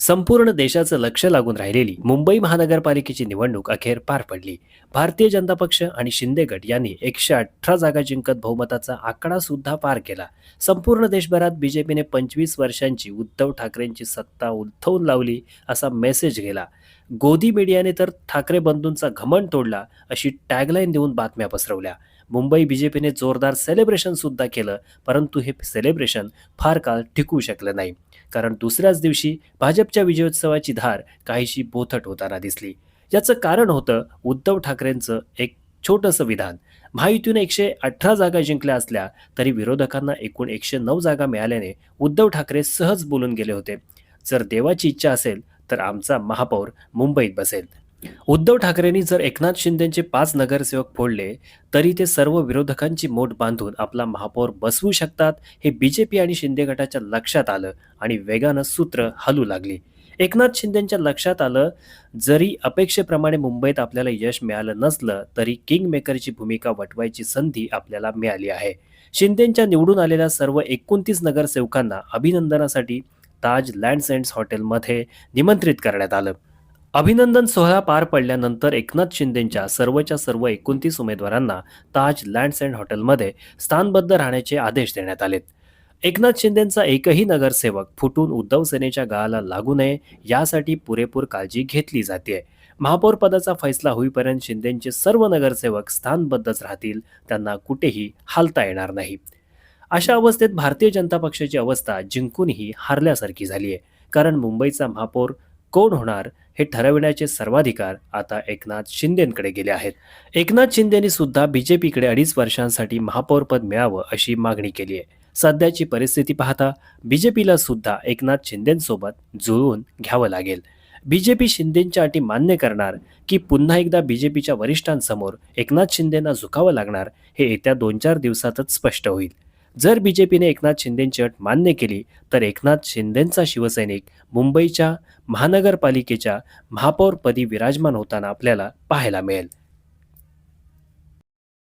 संपूर्ण देशाचं लक्ष लागून राहिलेली मुंबई महानगरपालिकेची निवडणूक अखेर पार पडली. भारतीय जनता पक्ष आणि शिंदे गट यांनी एकशे अठरा जागा जिंकत बहुमताचा आकडा सुद्धा पार केला. संपूर्ण देशभरात बीजेपीने पंचवीस वर्षांची उद्धव ठाकरेंची सत्ता उलथवून लावली असा मेसेज गेला. गोदी मीडियाने तर ठाकरे बंधूंचा घमंड तोडला अशी टॅगलाईन देऊन बातम्या पसरवल्या. मुंबई बीजेपीने जोरदार सेलिब्रेशन सुद्धा केलं परंतु हे सेलिब्रेशन फार काळ टिकू शकलं नाही. कारण दुसऱ्याच दिवशी भाजप भाजपच्या विजयोत्सवाची धार काहीशी बोथट होताना दिसली. याचं कारण होतं उद्धव ठाकरेंचं एक छोटंसं विधान. महायुतीने एकशे अठरा जागा जिंकल्या असल्या तरी विरोधकांना एकूण एकशे नऊ जागा मिळाल्याने उद्धव ठाकरे सहज बोलून गेले होते. जर देवाची इच्छा असेल तर आमचा महापौर मुंबईत बसेल. उद्धव ठाकरेंनी जर एकनाथ शिंदेचे पाच नगरसेवक फोडले तरी ते सर्व विरोधकांची मोठ बांधून आपला महापौर बसवू शकतात हे बीजेपी आणि शिंदे गटाच्या लक्षात आलं आणि वेगानं सूत्र हलू लागली. एकनाथ शिंदेच्या लक्षात आलं जरी अपेक्षेप्रमाणे मुंबईत आपल्याला यश मिळालं नसलं तरी किंग मेकरची भूमिका वटवायची संधी आपल्याला मिळाली आहे. शिंदेच्या निवडून आलेल्या सर्व एकोणतीस नगरसेवकांना अभिनंदनासाठी ताज लँड हॉटेलमध्ये निमंत्रित करण्यात आलं. अभिनंदन सोहळा पार पडल्यानंतर एकनाथ शिंदेच्या सर्वच्या सर्व एकोणतीस उमेदवारांना ताज लँड्स अँड हॉटेलमध्ये स्थानबद्ध राहण्याचे आदेश देण्यात आलेत. एकनाथ शिंदेचा एकही नगरसेवक फुटून उद्धव सेनेच्या गाळाला लागू नये यासाठी पुरेपूर काळजी घेतली जाते. महापौर पदाचा फैसला होईपर्यंत शिंदेचे सर्व नगरसेवक स्थानबद्धच राहतील त्यांना कुठेही हालता येणार नाही. अशा अवस्थेत भारतीय जनता पक्षाची अवस्था जिंकूनही हारल्यासारखी झाली आहे कारण मुंबईचा महापौर कोण होणार हे ठरविण्याचे सर्वाधिकार आता एकनाथ शिंदेकडे गेले आहेत. एकनाथ शिंदेनी सुद्धा बीजेपीकडे अडीच वर्षांसाठी महापौरपद मिळावं अशी मागणी केली आहे. सध्याची परिस्थिती पाहता बीजेपीला सुद्धा एकनाथ शिंदेसोबत जुळवून घ्यावं लागेल. बीजेपी शिंदेच्या अटी मान्य करणार की पुन्हा एकदा बीजेपीच्या वरिष्ठांसमोर एकनाथ शिंदेना झुकावं लागणार हे येत्या दोन चार दिवसातच स्पष्ट होईल. जर बी जे पीने एकनाथ शिंदेंची अट मान्य केली तर एकनाथ शिंदेंचा शिवसैनिक मुंबईच्या महानगरपालिकेच्या महापौरपदी विराजमान होताना आपल्याला पाहायला मिळेल.